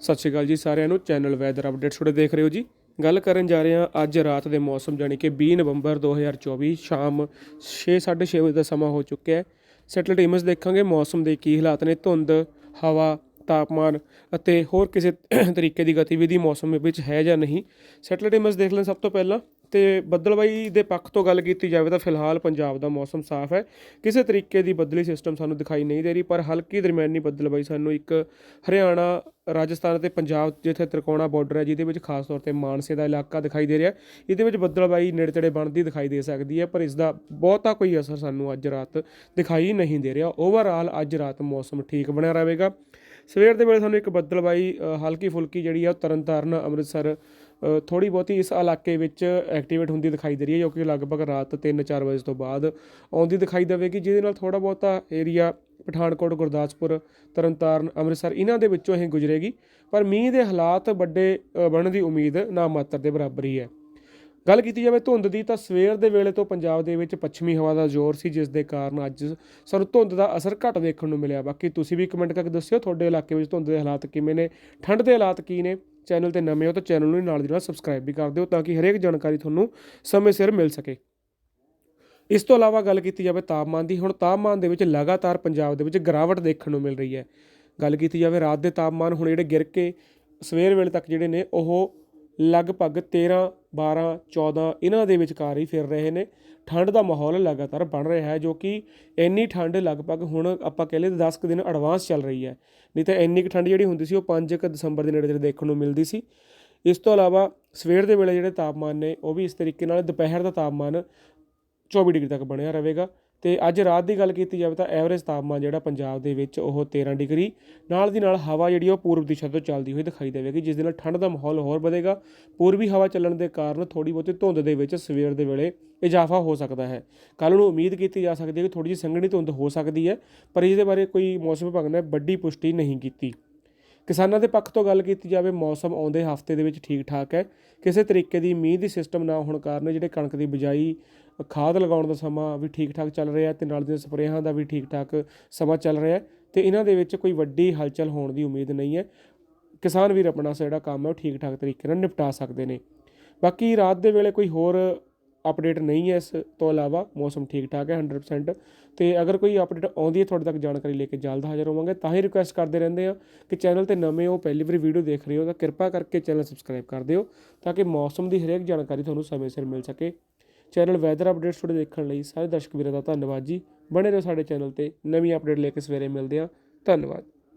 ਸਤਿ ਸ਼੍ਰੀ ਅਕਾਲ ਜੀ ਸਾਰਿਆਂ ਨੂੰ। ਚੈਨਲ ਵੈਦਰ ਅਪਡੇਟਸ ਤੁਹਾਡੇ ਦੇਖ ਰਹੇ ਹੋ ਜੀ। ਗੱਲ ਕਰਨ ਜਾ ਰਹੇ ਹਾਂ ਅੱਜ ਰਾਤ ਦੇ ਮੌਸਮ ਜਾਨੀ ਕਿ 20 ਨਵੰਬਰ 2024 ਸ਼ਾਮ 6:30 ਵਜੇ ਦਾ ਸਮਾਂ ਹੋ ਚੁੱਕਿਆ ਹੈ। ਸੈਟਲਾਈਟ ਇਮੇਜ ਦੇਖਾਂਗੇ, ਮੌਸਮ ਦੇ ਕੀ ਹਾਲਾਤ ਨੇ, ਧੁੰਦ, ਹਵਾ, ਤਾਪਮਾਨ ਅਤੇ ਹੋਰ ਕਿਸੇ ਤਰੀਕੇ ਦੀ ਗਤੀਵਿਧੀ ਮੌਸਮ ਵਿੱਚ ਹੈ ਜਾਂ ਨਹੀਂ। ਸੈਟਲਾਈਟ ਇਮੇਜ ਦੇਖ ਲੈਣ ਸਭ ਤੋਂ ਪਹਿਲਾਂ ਤੇ ਬੱਦਲਬਾਈ ਦੇ ਪੱਖ ਤੋਂ ਗੱਲ ਕੀਤੀ ਜਾਵੇ ਤਾਂ ਫਿਲਹਾਲ ਪੰਜਾਬ ਦਾ ਮੌਸਮ ਸਾਫ਼ ਹੈ। ਕਿਸੇ ਤਰੀਕੇ ਦੀ ਬੱਦਲੀ ਸਿਸਟਮ ਸਾਨੂੰ ਦਿਖਾਈ ਨਹੀਂ ਦੇ ਰਹੀ, ਪਰ ਹਲਕੀ ਦਰਮਿਆਨੀ ਬੱਦਲਬਾਈ ਸਾਨੂੰ ਇੱਕ ਹਰਿਆਣਾ, ਰਾਜਸਥਾਨ ਅਤੇ ਪੰਜਾਬ ਜਿੱਥੇ ਤ੍ਰਿਕੋਣਾ ਬਾਰਡਰ ਹੈ, ਜਿਹਦੇ ਵਿੱਚ ਖਾਸ ਤੌਰ ਤੇ ਮਾਨਸੇ ਦਾ ਇਲਾਕਾ ਦਿਖਾਈ ਦੇ ਰਿਹਾ ਇਹਦੇ ਵਿੱਚ ਬੱਦਲਬਾਈ ਨੇੜੇ ਤੇੜੇ ਬਣਦੀ ਦਿਖਾਈ ਦੇ ਸਕਦੀ ਹੈ, ਪਰ ਇਸ ਦਾ ਬਹੁਤਾ ਕੋਈ ਅਸਰ ਸਾਨੂੰ ਅੱਜ ਰਾਤ ਦਿਖਾਈ ਨਹੀਂ ਦੇ ਰਿਹਾ। ਓਵਰਆਲ ਅੱਜ ਰਾਤ ਮੌਸਮ ਠੀਕ ਬਣਿਆ ਰਹੇਗਾ। ਸਵੇਰ ਦੇ ਵੇਲੇ ਸਾਨੂੰ ਇੱਕ ਬੱਦਲਬਾਈ ਹਲਕੀ ਫੁਲਕੀ ਜਿਹੜੀ ਆ ਉਹ ਤਰਨਤਾਰਨ, ਅੰਮ੍ਰਿਤਸਰ ਥੋੜੀ ਬਹੁਤੀ ਇਸ ਇਲਾਕੇ ਵਿੱਚ ਐਕਟੀਵੇਟ ਹੁੰਦੀ ਦਿਖਾਈ ਦੇ ਰਹੀ ਹੈ ਜੋ ਕਿ ਲਗਭਗ ਰਾਤ 3-4 ਵਜੇ ਤੋਂ ਬਾਅਦ ਆਉਂਦੀ ਦਿਖਾਈ ਦੇਵੇਗੀ, ਜਿਹਦੇ ਨਾਲ ਥੋੜਾ ਬਹੁਤਾ ਏਰੀਆ ਪਠਾਨਕੋਟ, ਗੁਰਦਾਸਪੁਰ, ਤਰਨਤਾਰਨ, ਅੰਮ੍ਰਿਤਸਰ ਇਹਨਾਂ ਦੇ ਵਿੱਚੋਂ ਇਹ ਗੁਜ਼ਰੇਗੀ, ਪਰ ਮੀਂਹ ਦੇ ਹਾਲਾਤ ਵੱਡੇ ਬਣਨ ਦੀ ਉਮੀਦ ਨਾ ਮਾਤਰ ਦੇ ਬਰਾਬਰ ਹੀ ਹੈ। ਗੱਲ ਕੀਤੀ ਜਾਵੇ ਧੁੰਦ ਦੀ ਤਾਂ ਸਵੇਰ ਦੇ ਵੇਲੇ ਤੋਂ ਪੰਜਾਬ ਦੇ ਵਿੱਚ ਪੱਛਮੀ ਹਵਾ ਦਾ ਜ਼ੋਰ ਸੀ, ਜਿਸ ਦੇ ਕਾਰਨ ਅੱਜ ਸਾਨੂੰ ਧੁੰਦ ਦਾ ਅਸਰ ਘੱਟ ਦੇਖਣ ਨੂੰ ਮਿਲਿਆ। ਬਾਕੀ ਤੁਸੀਂ ਵੀ ਕਮੈਂਟ ਕਰਕੇ ਦੱਸਿਓ, ਤੁਹਾਡੇ ਇਲਾਕੇ ਵਿੱਚ ਧੁੰਦ ਦੇ ਹਾਲਾਤ ਕਿਵੇਂ ਨੇ, ਠੰਡ ਦੇ ਹਾਲਾਤ ਕੀ ਨੇ? ਚੈਨਲ ਤੇ ਨਵੇਂ ਹੋ ਤਾਂ ਚੈਨਲ ਨੂੰ ਨਾਲ ਦੀ ਨਾਲ ਸਬਸਕ੍ਰਾਈਬ ਵੀ ਕਰ ਦਿਓ ਤਾਂ ਕਿ ਹਰੇਕ ਜਾਣਕਾਰੀ ਤੁਹਾਨੂੰ ਸਮੇਂ ਸਿਰ ਮਿਲ ਸਕੇ। ਇਸ ਤੋਂ ਇਲਾਵਾ ਗੱਲ ਕੀਤੀ ਜਾਵੇ ਤਾਪਮਾਨ ਦੀ, ਹੁਣ ਤਾਪਮਾਨ ਦੇ ਵਿੱਚ ਲਗਾਤਾਰ ਪੰਜਾਬ ਦੇ ਵਿੱਚ ਗਿਰਾਵਟ ਦੇਖਣ ਨੂੰ ਮਿਲ ਰਹੀ ਹੈ। ਗੱਲ ਕੀਤੀ ਜਾਵੇ ਰਾਤ ਦੇ ਤਾਪਮਾਨ ਹੁਣ ਜਿਹੜੇ ਗਿਰ ਕੇ ਸਵੇਰ ਵੇਲੇ ਤੱਕ ਜਿਹੜੇ ਨੇ, ਉਹ ਲਗਭਗ 13 12 14 ਇਹਨਾਂ ਦੇ ਵਿਚਕਾਰ ਹੀ ਫਿਰ ਰਹੇ ਨੇ। ਠੰਡ ਦਾ ਮਾਹੌਲ ਲਗਾਤਾਰ ਬਣ ਰਿਹਾ ਹੈ, ਜੋ ਕਿ ਇੰਨੀ ਠੰਡ ਲਗਭਗ ਹੁਣ ਆਪਾਂ ਕਹਿ ਲਈਏ 10 ਕੁ ਦਿਨ ਐਡਵਾਂਸ ਚੱਲ ਰਹੀ ਹੈ। ਨਹੀਂ ਤਾਂ ਇੰਨੀ ਕੁ ਠੰਡ ਜਿਹੜੀ ਹੁੰਦੀ ਸੀ, ਉਹ 5 ਕੁ ਦਸੰਬਰ ਦੇ ਨੇੜੇ ਤੇੜੇ ਦੇਖਣ ਨੂੰ ਮਿਲਦੀ ਸੀ। ਇਸ ਤੋਂ ਇਲਾਵਾ ਸਵੇਰ ਦੇ ਵੇਲੇ ਜਿਹੜੇ ਤਾਪਮਾਨ ਨੇ, ਉਹ ਵੀ ਇਸ ਤਰੀਕੇ ਨਾਲ ਦੁਪਹਿਰ ਦਾ ਤਾਪਮਾਨ 24 ਡਿਗਰੀ ਤੱਕ ਬਣਿਆ ਰਹੇਗਾ। ਤੇ ਅੱਜ ਰਾਤ ਦੀ ਗੱਲ ਕੀਤੀ ਜਾਵੇ ਤਾਂ ਐਵਰੇਜ ਤਾਪਮਾਨ ਜਿਹੜਾ ਪੰਜਾਬ ਦੇ ਵਿੱਚ ਉਹ 13 ਡਿਗਰੀ, ਨਾਲ ਦੀ ਨਾਲ ਹਵਾ ਜਿਹੜੀ ਉਹ ਪੂਰਬ ਦਿਸ਼ਾ ਤੋਂ ਚੱਲਦੀ ਹੋਈ ਦਿਖਾਈ ਦੇਵੇਗੀ, ਜਿਸ ਦੇ ਨਾਲ ਠੰਡ ਦਾ ਮਾਹੌਲ ਹੋਰ ਵਧੇਗਾ। ਪੂਰਬੀ ਹਵਾ ਚੱਲਣ ਦੇ ਕਾਰਨ ਥੋੜੀ ਬਹੁਤੀ ਧੁੰਦ ਦੇ ਵਿੱਚ ਸਵੇਰ ਦੇ ਵੇਲੇ ਇਜ਼ਾਫਾ ਹੋ ਸਕਦਾ ਹੈ। ਕੱਲ ਨੂੰ ਉਮੀਦ ਕੀਤੀ ਜਾ ਸਕਦੀ ਹੈ ਕਿ ਥੋੜੀ ਜਿਹੀ ਸੰਘਣੀ ਧੁੰਦ ਹੋ ਸਕਦੀ ਹੈ, ਪਰ ਇਸ ਦੇ ਬਾਰੇ ਕੋਈ ਮੌਸਮ ਵਿਭਾਗ ਨੇ ਵੱਡੀ ਪੁਸ਼ਟੀ ਨਹੀਂ ਕੀਤੀ। ਕਿਸਾਨਾਂ ਦੇ ਪੱਖ ਤੋਂ ਗੱਲ ਕੀਤੀ ਜਾਵੇ, ਮੌਸਮ ਆਉਂਦੇ ਹਫ਼ਤੇ ਦੇ ਵਿੱਚ ਠੀਕ ਠਾਕ ਹੈ। ਕਿਸੇ ਤਰੀਕੇ ਦੀ ਮੀਂਹ ਦੀ ਸਿਸਟਮ ਨਾ ਹੋਣ ਕਾਰਨ ਜਿਹੜੇ ਕਣਕ ਦੀ ਬਿਜਾਈ, ਖਾਦ ਲਗਾਉਣ ਦਾ ਸਮਾਂ ਵੀ ਠੀਕ ਠਾਕ ਚੱਲ ਰਿਹਾ ਤੇ ਨਾਲ ਦੀਆਂ ਸਪਰੇਹਾਂ ਦਾ ਵੀ ਠੀਕ ਠਾਕ ਸਮਾਂ ਚੱਲ ਰਿਹਾ ਤੇ ਇਹਨਾਂ ਦੇ ਵਿੱਚ ਕੋਈ ਵੱਡੀ ਹਲਚਲ ਹੋਣ ਦੀ ਉਮੀਦ ਨਹੀਂ ਹੈ। ਕਿਸਾਨ ਵੀਰ ਆਪਣਾ ਜਿਹੜਾ ਕੰਮ ਹੈ ਉਹ ਠੀਕ ਠਾਕ ਤਰੀਕੇ ਨਾਲ ਨਿਪਟਾ ਸਕਦੇ ਨੇ। ਬਾਕੀ ਰਾਤ ਦੇ ਵੇਲੇ ਕੋਈ ਹੋਰ ਅਪਡੇਟ ਨਹੀਂ ਹੈ ਇਸ ਤੋਂ ਇਲਾਵਾ ਮੌਸਮ ਠੀਕ ਠਾਕ ਹੈ 100% ਤੇ ਅਗਰ ਕੋਈ ਅਪਡੇਟ ਆਉਂਦੀ ਹੈ ਤੁਹਾਡੇ ਤੱਕ ਜਾਣਕਾਰੀ ਲੈ ਕੇ ਜਲਦ ਹਾਜ਼ਰ ਹੋਵਾਂਗੇ, ਤਾਂ ਹੀ ਰਿਕੁਐਸਟ ਕਰਦੇ ਰਹਿੰਦੇ ਆ ਕਿ ਚੈਨਲ ਤੇ ਨਵੇਂ ਹੋ, ਪਹਿਲੀ ਵਾਰੀ ਵੀਡੀਓ ਦੇਖ ਰਹੇ ਹੋ, ਤਾਂ ਕਿਰਪਾ ਕਰਕੇ ਚੈਨਲ ਸਬਸਕ੍ਰਾਈਬ ਕਰ ਦਿਓ ਤਾਂ ਕਿ ਮੌਸਮ ਦੀ ਹਰੇਕ ਜਾਣਕਾਰੀ ਤੁਹਾਨੂੰ ਸਮੇਂ ਸਿਰ ਮਿਲ ਸਕੇ। ਚੈਨਲ ਵੈਦਰ ਅਪਡੇਟਸ ਤੁਹਾਡੇ ਦੇਖਣ ਲਈ ਸਾਰੇ ਦਰਸ਼ਕ ਵੀਰਾਂ ਦਾ ਧੰਨਵਾਦ ਜੀ। ਬਣੇ ਰਹੋ ਸਾਡੇ ਚੈਨਲ ਤੇ ਨਵੀਂ ਅਪਡੇਟ ਲੈ ਕੇ ਸਵੇਰੇ ਮਿਲਦੇ ਆ ਧੰਨਵਾਦ।